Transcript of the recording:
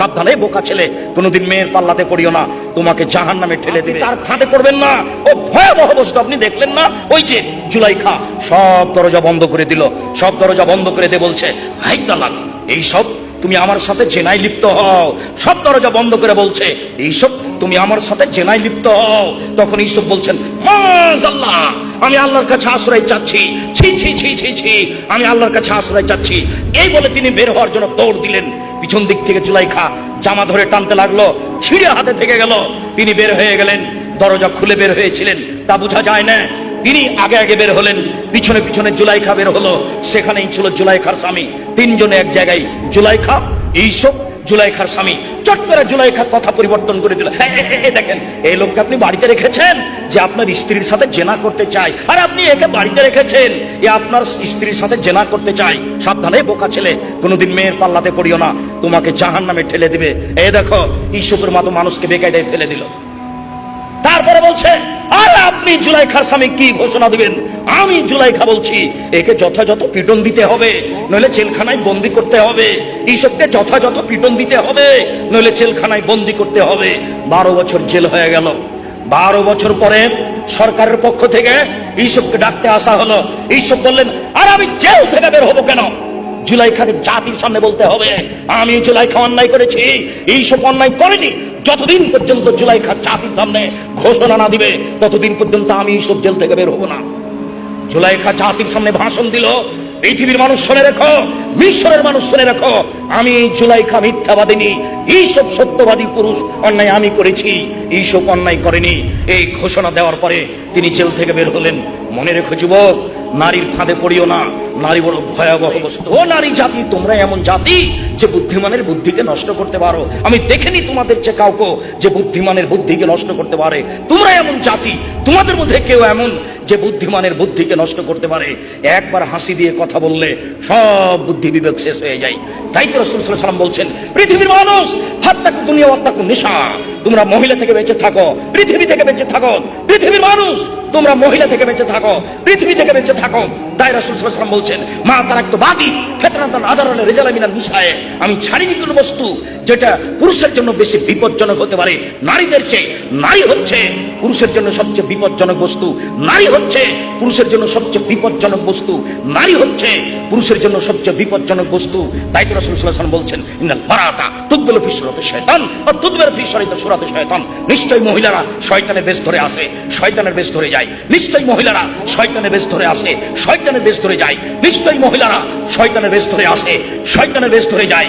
সাবধানে বোকা ছেলে কোনোদিন মেয়ের পাল্লাতে পড়িও না। তোমাকে জাহান নামে ঠেলে দিবে। তার ফাঁদে পড়বেন না। ও ভয়াবহ বস্তু আপনি দেখলেন না? ওই যে জুলাইখা সব দরজা বন্ধ করে দিল। সব দরজা বন্ধ করে দে বলছে হাই তালাক এই সব তুমি আমার সাথে জেনাই লিপ্ত হও। সব দরজা বন্ধ করে বলছে এইসব তুমি আমার সাথে জেনাই লিপ্ত হও। তখন এইসব বলছেন মাজাল্লাহ আমি আল্লাহর কাছে আশ্রয় চাচ্ছি। ছি ছি ছি ছি ছি। আমি আল্লাহর কাছে আশ্রয় চাচ্ছি। এই বলে তিনি বের হওয়ার জন্য দৌড় দিলেন। পিছন দিক থেকে জুলাইখা জামা ধরে টানতে লাগল। ছিঁড়ে হাতে থেকে গেল। তিনি বের হয়ে গেলেন। দরজা খুলে বের হয়েছিলেন। তা বোঝা যায় না। তিনি আগে আগে বের হলেন। পিছনে পিছনে জুলাইখা বের হলো। সেখানেই ছিল জুলাইখার স্বামী। তিনজনে এক জায়গায়। জুলাইখা এইসব জুলাইখার স্বামী। চট করে জুলাইখা কথা পরিবর্তন করে দিল। দেখেন, এই লোককে আপনি বাড়িতে রেখেছেন যে আপনার স্ত্রীর সাথে জেনা করতে চায়। আর আপনি একে বাড়িতে রেখেছেন এ আপনার স্ত্রীর সাথে জেনা করতে চাই সাবধানে বোকা ছেলে, কোনোদিন মেয়ের পাল্লাতে পড়িও না। তোমাকে জাহান নামে ঠেলে দিবে। এ দেখো ঈশ্বরের মতো মানুষকে বেকায়দায় ফেলে দিল। তারপরে বলছে আর আপনি জুলাইখার স্বামী কি ঘোষণা দিবেন? আমি জুলাইখা বলছি, একে যথাযথ পিটন দিতে হবে, নইলে জেলখানায় বন্দি করতে হবে। এইসবকে যথাযথ পিটন দিতে হবে, নইলে জেলখানায় বন্দি করতে হবে। বারো বছর জেল হয়ে গেল। বারো বছর পরে সরকারের পক্ষ থেকে এইসবকে ডাকতে আসা হলো। এইসব বললেন, আর আমি জেল থেকে বের হব কেন? জুলাইখাকে জাতির সামনে বলতে হবে, আমি জুলাইখা অন্যায় করেছি এইসব অন্যায় করেনি যতদিন পর্যন্ত জুলাইখা জাতির সামনে ঘোষণা না দিবে, ততদিন পর্যন্ত আমি এইসব জেল থেকে বের হব না। জুলাইখা জাতির সামনে ভাষণ দিল, পৃথিবীর মানুষ শুনে রেখো, মিশরের মানুষ শুনে রেখো, আমি জুলাইখা মিথ্যাবাদিনী এইসব সত্যবাদী পুরুষ অন্যায় আমি করেছি এইসব অন্যায় করেনি। এই ঘোষণা দেওয়ার পরে তিনি জেল থেকে বের হলেন। মনে রেখো যুবক, নারীর ফাঁদে পড়িও না, নারী বড় ভয়াবহ বস্তু। ও নারী জাতি, তোমরা এমন জাতি যে বুদ্ধিমানের বুদ্ধিকে নষ্ট করতে পারো। আমি দেখিনি তোমাদের যে কাউকে যে বুদ্ধিমানের বুদ্ধিকে নষ্ট করতে পারে। তোমরা এমন জাতি, তোমাদের মধ্যে কেউ এমন যে বুদ্ধিমানের বুদ্ধিকে নষ্ট করতে পারে, একবার হাসি দিয়ে কথা বললে সব বুদ্ধি বিবেক শেষ হয়ে যায়। তাই তো রসুল সাল্লাম বলছেন, পৃথিবীর মানুষ, হাত্তাকু দুনিয়া ওয়াত্তাকু নিশা। তোমরা মহিলা থেকে বেঁচে থাকো, পৃথিবী থেকে বেঁচে থাকো। পৃথিবীর মানুষ, তোমরা মহিলা থেকে বেঁচে থাকো, পৃথিবী থেকে বেঁচে থাকো। তাই রাসূল সাল্লাম বলছেন, মা তারাক্তু বাদি, ফিতনাতান আদারালে রিজালা মিনাল নিশায়ে। আমি ছাড়িনি কোনো বস্তু যেটা পুরুষের জন্য বেশি বিপজ্জনক হতে পারে। নারীদের চেয়ে, নারী হচ্ছে পুরুষের জন্য সবচেয়ে বিপজ্জনক বস্তু। নারী হচ্ছে পুরুষের জন্য সবচেয়ে বিপজ্জনক বস্তু। নারী হচ্ছে পুরুষের জন্য সবচেয়ে বিপজ্জনক বস্তু। তাই তো রাসূল ওয়াসাল্লাম বলছেন, ইন্নাল মারাতা তুকবিলু ফি সুরাতি শয়তান আর তুদবিরু ফি সুরাতি শয়তান। নিশ্চয়ই মহিলারা শয়তানের বেশ ধরে আসে, শয়তানের বেশ ধরে যায়। নিশ্চয়ই মহিলারা শয়তানের বেশ ধরে আসে, শয়তানের বেশ ধরে যায়। নিশ্চয়ই মহিলারা শয়তানের বেশ ধরে আসে, শয়তানের বেশ ধরে যায়।